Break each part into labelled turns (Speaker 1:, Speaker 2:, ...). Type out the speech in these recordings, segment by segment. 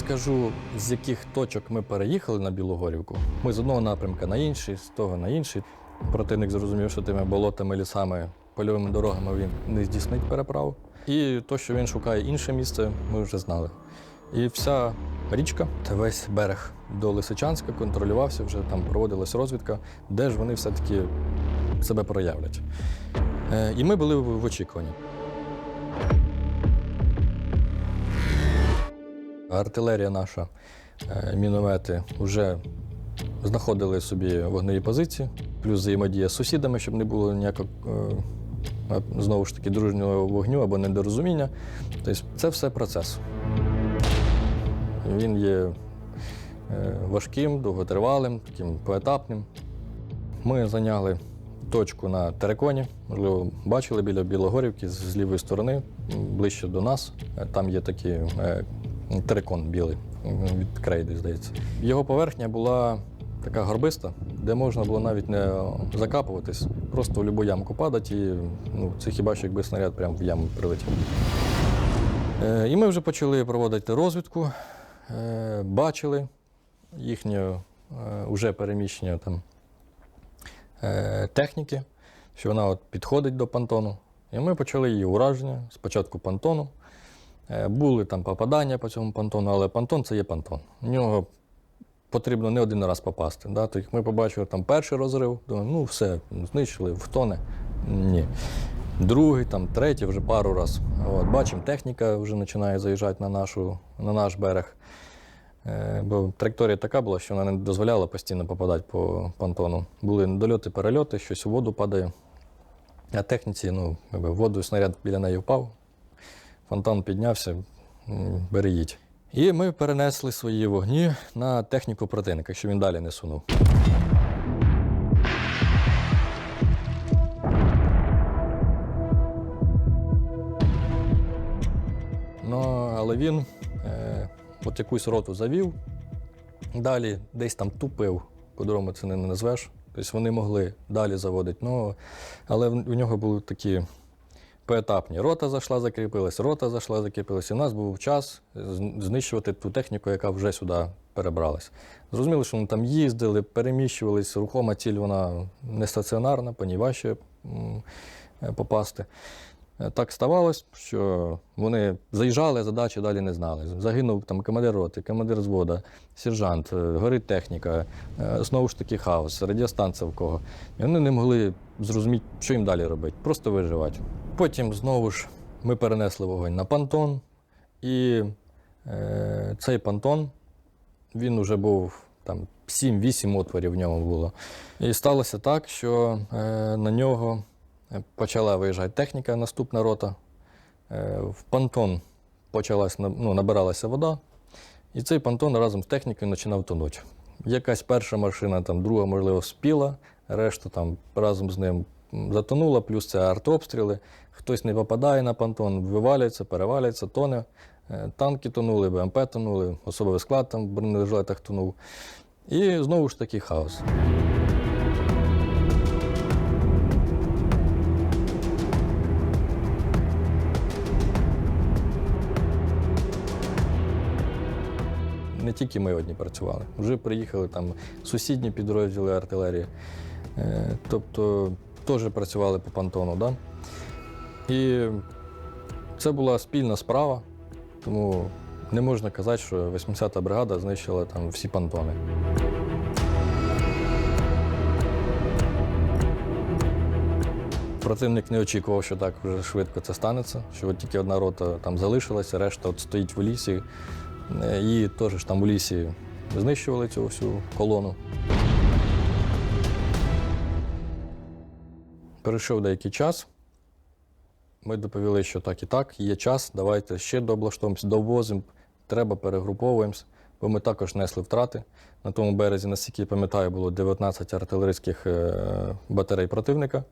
Speaker 1: Скажу, з яких точок ми переїхали на Білогорівку. Ми з одного напрямка на інший, з того на інший. Противник зрозумів, що тими болотами, лісами, польовими дорогами він не здійснить переправу. І то, що він шукає інше місце, ми вже знали. І вся річка та весь берег до Лисичанська контролювався, вже там проводилась розвідка, де ж вони все-таки себе проявлять. Е, І ми були в очікуванні. Артилерія наша, е, міномети вже знаходили собі вогневі позиції, плюс взаємодія з сусідами, щоб не було ніякого е, знову ж таки дружнього вогню або недорозуміння. Тобто це все процес. Він є е, важким, довготривалим, таким поетапним. Ми зайняли точку на Тереконі, можливо, бачили біля Білогорівки з лівої сторони, ближче до нас. Там є такий терекон білий від крейди, здається. Його поверхня була така горбиста, де можна було навіть не закапуватись, просто в будь-яку ямку падати, і ну, це хіба що якби снаряд прямо в яму прилетів. Е, І ми вже почали проводити розвідку, е, бачили їхнє е, переміщення там, техніки, що вона от підходить до понтону. І ми почали її ураження спочатку понтону. Е, Були там попадання по цьому понтону, але понтон це є понтон. У нього потрібно не один раз попасти. Да? Тобто ми побачили там перший розрив, думаємо, ну все, знищили, втоне. Ні. Другий, там, третій, вже пару раз. От, бачимо, техніка вже починає заїжджати на, нашу, на наш берег. Е, бо траєкторія така була, що вона не дозволяла постійно попадати по понтону. Були недольоти, перельоти, щось у воду падає. А техніці, ну, в воду снаряд біля неї впав, фонтан піднявся, їдь. І ми перенесли свої вогні на техніку противника, щоб він далі не сунув. Ну, але він е, от якусь роту завів, далі десь там тупив, по-другому це не назвеш. Тобто вони могли далі заводити. Ну, але в, в нього були такі поетапні. Рота зайшла, закріпилась, рота зайшла, закріпилась. І у нас був час знищувати ту техніку, яка вже сюди перебралась. Зрозуміло, що вони там їздили, переміщувались, рухома ціль вона не стаціонарна, по ній важче е, попасти. Е, Так ставалось, що вони заїжджали, задачі далі не знали. Загинув там командир роти, командир звода, сержант, е, горить техніка, е, знову ж таки хаос, радіостанція в кого. І вони не могли зрозуміти, що їм далі робити, просто виживати. Потім знову ж ми перенесли вогонь на понтон, і е, цей понтон він вже був там 7-8 отворів в ньому було. І сталося так, що е, на нього почала виїжджати техніка, наступна рота. Е, в понтон почалась, ну, набиралася вода, і цей понтон разом з технікою починав тонути. Якась перша машина, там, друга, можливо, спіла, решта там разом з ним затонула, плюс це артобстріли. Хтось не попадає на понтон, вивалюється, перевалюється, тоне. Е, Танки тонули, БМП тонули, особовий склад там в бронежилетах тонув. І знову ж таки хаос. Не тільки ми одні працювали. Вже приїхали там сусідні підрозділи артилерії. Е, Тобто теж працювали по понтону. Да? І це була спільна справа, тому не можна казати, що 80-та бригада знищила там всі понтони. Противник не очікував, що так вже швидко це станеться, що от тільки одна рота там залишилася, решта от стоїть в лісі. Е, Її теж ж там у лісі знищували цю всю колону. Перейшов деякий час. Ми доповіли, що так і так, є час, давайте ще дооблаштовуємося, довозимо, треба перегруповуємося, бо ми також несли втрати. На тому березі, наскільки я пам'ятаю, було 19 артилерійських е, батарей противника.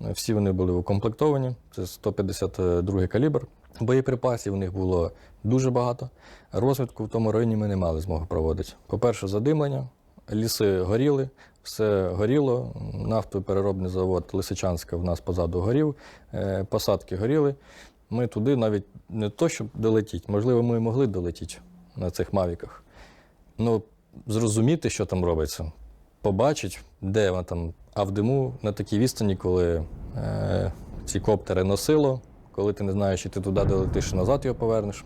Speaker 1: Е, Всі вони були укомплектовані, це 152 калібр. Боєприпасів у них було дуже багато. Розвідку в тому районі ми не мали змоги проводити. По-перше, задимлення, ліси горіли, все горіло. Нафтопереробний завод Лисичанська в нас позаду горів, е, посадки горіли. Ми туди навіть не то, щоб долетіти, можливо, ми і могли долетіти. на цих мавіках. Ну, зрозуміти, що там робиться, побачить, де вона там. А в диму на такій відстані, коли е, ці коптери носило, коли ти не знаєш, чи ти туди долетиш і назад його повернеш.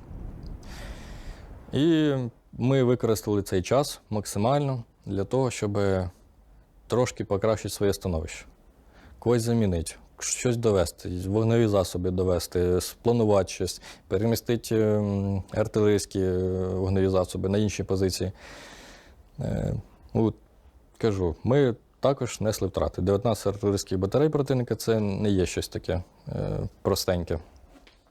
Speaker 1: І ми використали цей час максимально для того, щоб трошки покращити своє становище. Когось замінити, щось довести, вогневі засоби довести, спланувати щось, перемістити ем, артилерійські е, вогневі засоби на інші позиції. Е, ну, кажу, ми також несли втрати. 19 артилерійських батарей противника це не є щось таке е, простеньке.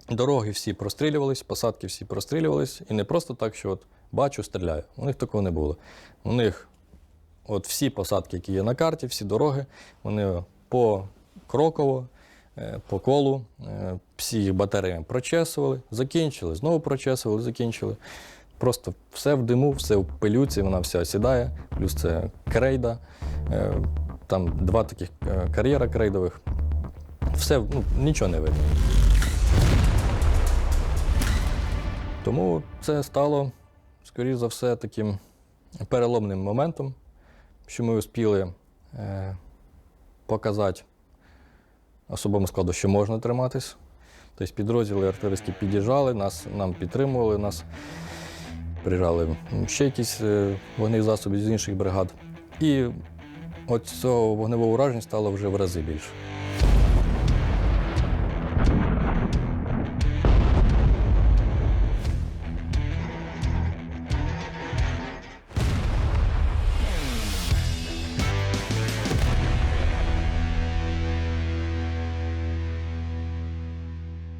Speaker 1: Дороги всі прострілювались, посадки всі прострілювались. І не просто так, що от бачу, стріляю. У них такого не було. У них от всі посадки, які є на карті, всі дороги, вони по кроково, е, по колу, е, всі їх батареями прочесували, закінчили, знову прочесували, закінчили. Просто все в диму, все в пилюці, вона вся сідає, плюс це крейда, там два таких е, кар'єра крейдових. Все, ну, нічого не видно. Тому це стало, скоріш за все, таким переломним моментом, що ми успіли е, показати особовому складу, що можна триматись. Тобто підрозділи артилерійські під'їжджали, нас, нам підтримували, нас приїжджали ще якісь е, вогневі засоби з інших бригад. І от цього вогневого ураження стало вже в рази більше.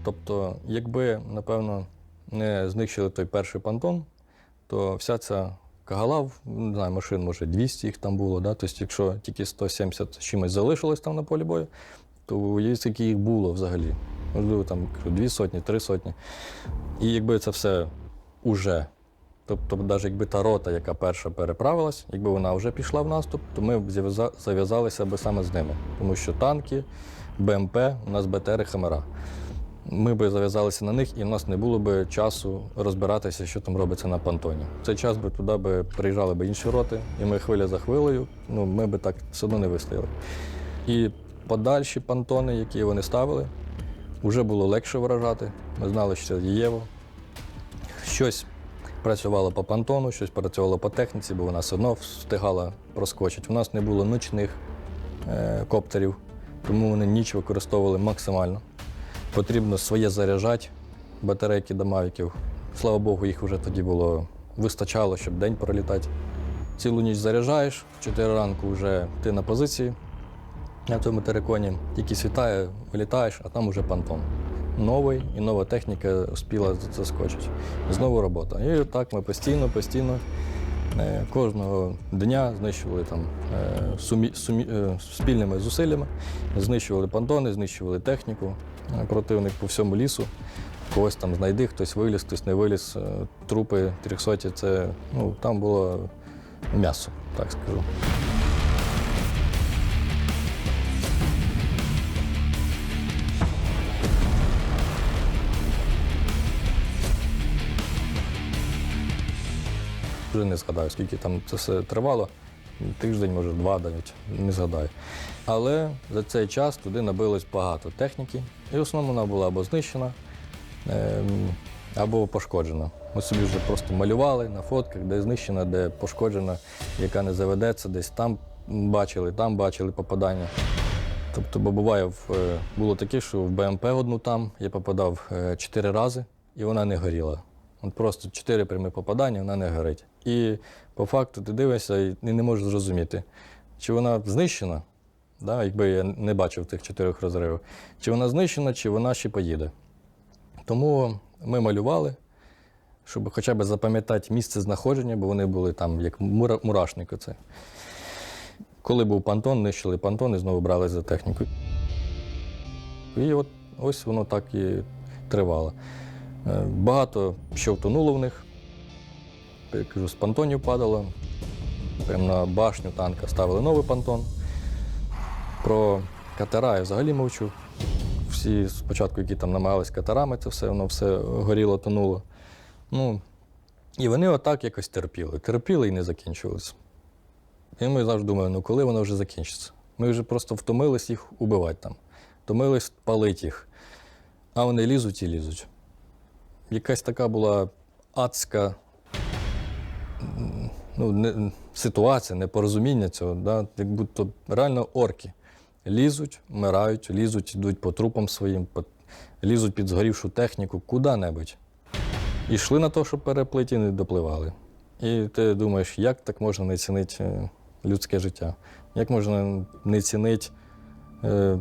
Speaker 1: Тобто, якби, напевно, не знищили той перший понтон, то вся ця кагала, не знаю, машин, може, 200 їх там було. Да? Тобто, якщо тільки 170 з чимось залишилось там на полі бою, то уявіть, скільки їх було взагалі. Можливо, там дві сотні, три сотні. І якби це все уже, тобто, навіть якби та рота, яка перша переправилась, якби вона вже пішла в наступ, то ми б зав'язалися би саме з ними. Тому що танки, БМП, у нас БТР і Хамера. Ми би зав'язалися на них, і в нас не було б часу розбиратися, що там робиться на понтоні. В цей час би туди би приїжджали б інші роти, і ми хвиля за хвилею, ну ми би так все одно не вистояли. І подальші понтони, які вони ставили, вже було легше виражати. Ми знали, що це дієво. Щось працювало по понтону, щось працювало по техніці, бо вона все одно встигала проскочити. У нас не було ночних е, коптерів, тому вони ніч використовували максимально. Потрібно своє заряджати, батарейки до мавіків. Слава Богу, їх вже тоді було вистачало, щоб день пролітати. Цілу ніч заряджаєш, в 4 ранку вже ти на позиції на тому териконі, тільки світає, вилітаєш, а там уже понтон. Новий і нова техніка успіла заскочити. Знову робота. І так ми постійно, постійно е, кожного дня знищували там е, сумі, сумі, е, спільними зусиллями, знищували понтони, знищували техніку. Противник по всьому лісу. Когось там знайди, хтось виліз, хтось не виліз. Е, Трупи трьохсоті це ну, там було м'ясо, так скажу. Вже не згадаю, скільки там це все тривало. Тиждень, може, два навіть, не згадаю. Але за цей час туди набилось багато техніки, і в основному вона була або знищена, ем, або пошкоджена. Ми собі вже просто малювали на фотках, де знищена, де пошкоджена, яка не заведеться, десь там бачили, там бачили попадання. Тобто, бо буває, е, було таке, що в БМП одну там я попадав е, чотири рази, і вона не горіла. От просто чотири прямі попадання, вона не горить. І по факту ти дивишся і не можеш зрозуміти, чи вона знищена, да, якби я не бачив тих чотирьох розривів, чи вона знищена, чи вона ще поїде. Тому ми малювали, щоб хоча б запам'ятати місце знаходження, бо вони були там як мура- мурашник. Коли був понтон, нищили понтон і знову брали за техніку. І от ось воно так і тривало. Е, Багато що втонуло в них. Я кажу, з понтонів падало. Прямо на башню танка ставили новий понтон. Про катера я взагалі мовчу. Всі спочатку, які там намагались катерами, це все, воно все горіло, тонуло. Ну, І вони отак якось терпіли. Терпіли і не закінчувалися. І ми завжди думаємо, ну коли воно вже закінчиться? Ми вже просто втомились їх убивати там, втомились палити їх. А вони лізуть і лізуть. Якась така була адська ну, не, ситуація, непорозуміння цього. Да? Як будто реально орки лізуть, вмирають, лізуть, йдуть по трупам своїм, по, лізуть під згорівшу техніку, куди-небудь. І йшли на те, щоб переплити, і не допливали. І ти думаєш, як так можна не цінити е, людське життя? Як можна не цінити, е,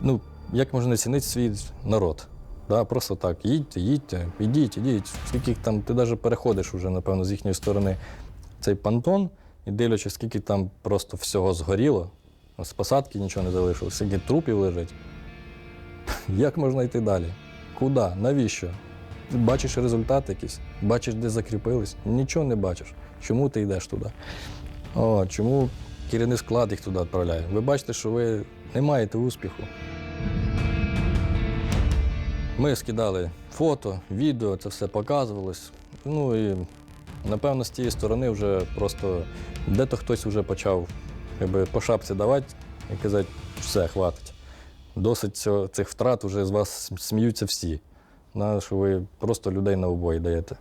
Speaker 1: ну, як можна не цінити свій народ? Да, просто так, їдьте, їдьте, ідіть, ідіть. Скільки там, ти навіть переходиш уже, напевно, з їхньої сторони цей понтон, і дивлячись, скільки там просто всього згоріло, з посадки нічого не залишилось, скільки трупів лежить. Як можна йти далі? Куди? Навіщо? Бачиш результат якийсь, бачиш, де закріпились, нічого не бачиш. Чому ти йдеш туди? О, чому керівний склад їх туди відправляє? Ви бачите, що ви не маєте успіху. Ми скидали фото, відео, це все показувалось. Ну і напевно з тієї сторони вже просто де-то хтось вже почав якби, по шапці давати і казати, все, хватить. Досить цього, цих втрат вже з вас сміються всі. На, що ви просто людей на обої даєте.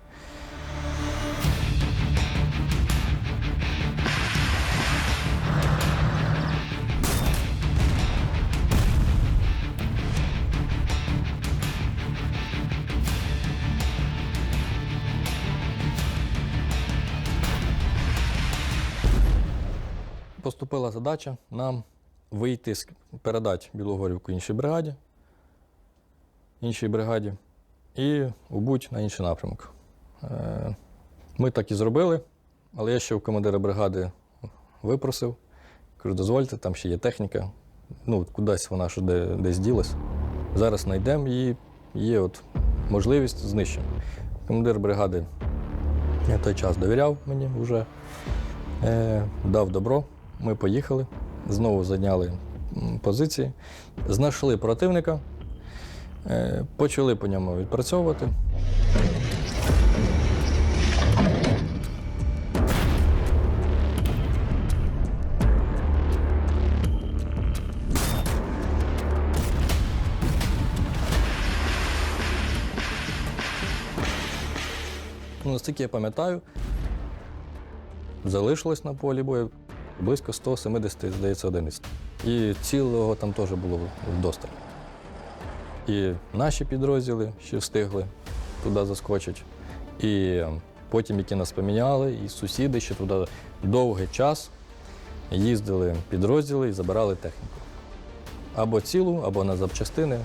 Speaker 1: Задача нам вийти, передати Білогорівку іншій бригаді, іншій бригаді і убуть на інший напрямок. Е, Ми так і зробили, але я ще у командира бригади випросив. Кажу, дозвольте, там ще є техніка. Ну, кудись вона що де, десь ділась. Зараз знайдемо її, є от можливість знищимо. Командир бригади на той час довіряв мені вже, е, дав добро. Ми поїхали, знову зайняли позиції, знайшли противника, е, почали по ньому відпрацьовувати. Ну, наскільки я пам'ятаю, залишилось на полі бою близько 170, здається, одиниць. І цілого там теж було вдосталь. І наші підрозділи ще встигли туди заскочити. І потім, які нас поміняли, і сусіди ще туди довгий час їздили підрозділи і забирали техніку. Або цілу, або на запчастини,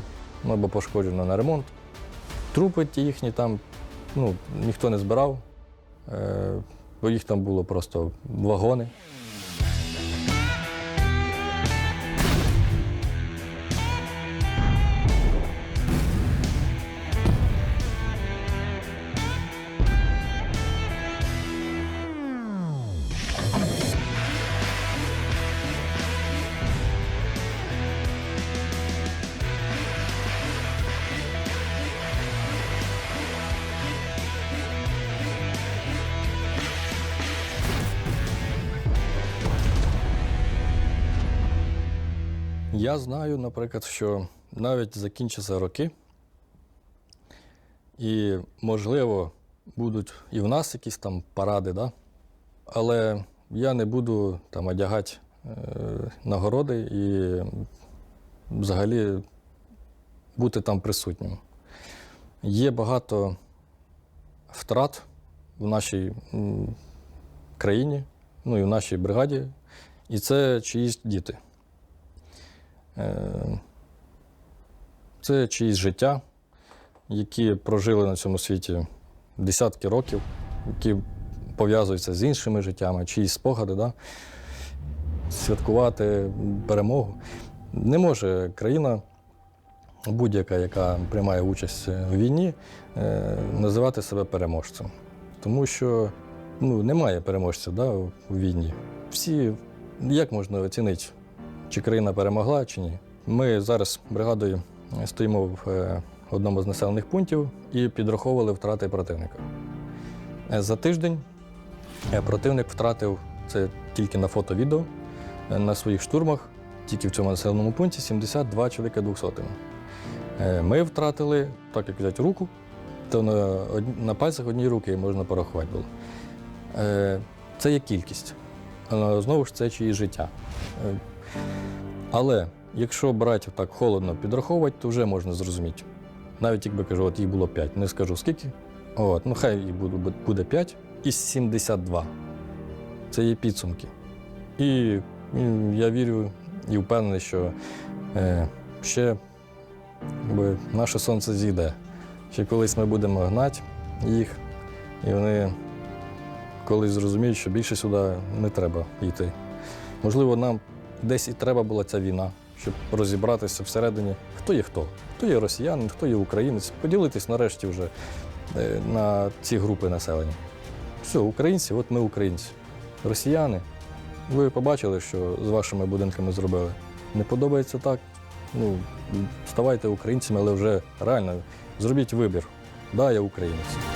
Speaker 1: ну, або пошкоджено на ремонт. Трупи ті їхні там ну, ніхто не збирав, е, бо їх там було просто вагони. Я знаю, наприклад, що навіть закінчаться роки, і, можливо, будуть і в нас якісь там паради, да? але я не буду там одягати е, нагороди і взагалі бути там присутнім. Є багато втрат в нашій країні, ну і в нашій бригаді, і це чиїсь діти. Е, Це чиїсь життя, які прожили на цьому світі десятки років, які пов'язуються з іншими життями, чиїсь спогади, да? святкувати перемогу. Не може країна, будь-яка, яка приймає участь у війні, е, називати себе переможцем. Тому що ну, немає переможців да, у війні. Всі, як можна оцінити, чи країна перемогла, чи ні. Ми зараз бригадою стоїмо в е, одному з населених пунктів і підраховували втрати противника. Е, За тиждень е, противник втратив це тільки на фото-відео на своїх штурмах, тільки в цьому населеному пункті 72 чоловіка 200 Е, Ми втратили, так як взяти руку, то на, на пальцях однієї руки можна порахувати було. Це є кількість. Знову ж це чиї життя. Але якщо брати так холодно підраховувати, то вже можна зрозуміти. Навіть якби кажу, от їх було 5, не скажу скільки. От, ну хай їх буде, буде 5 із 72. Це є підсумки. І, я вірю і впевнений, що е, ще якби, наше сонце зійде. Ще колись ми будемо гнати їх, і вони колись зрозуміють, що більше сюди не треба йти. Можливо, нам десь і треба була ця війна, щоб розібратися всередині, хто є хто. Хто є росіянин, хто є українець, поділитись нарешті вже е, на ці групи населення. Все, українці, от ми українці. Росіяни, ви побачили, що з вашими будинками зробили. Не подобається так. Ну, ставайте українцями, але вже реально зробіть вибір. Да, я українець.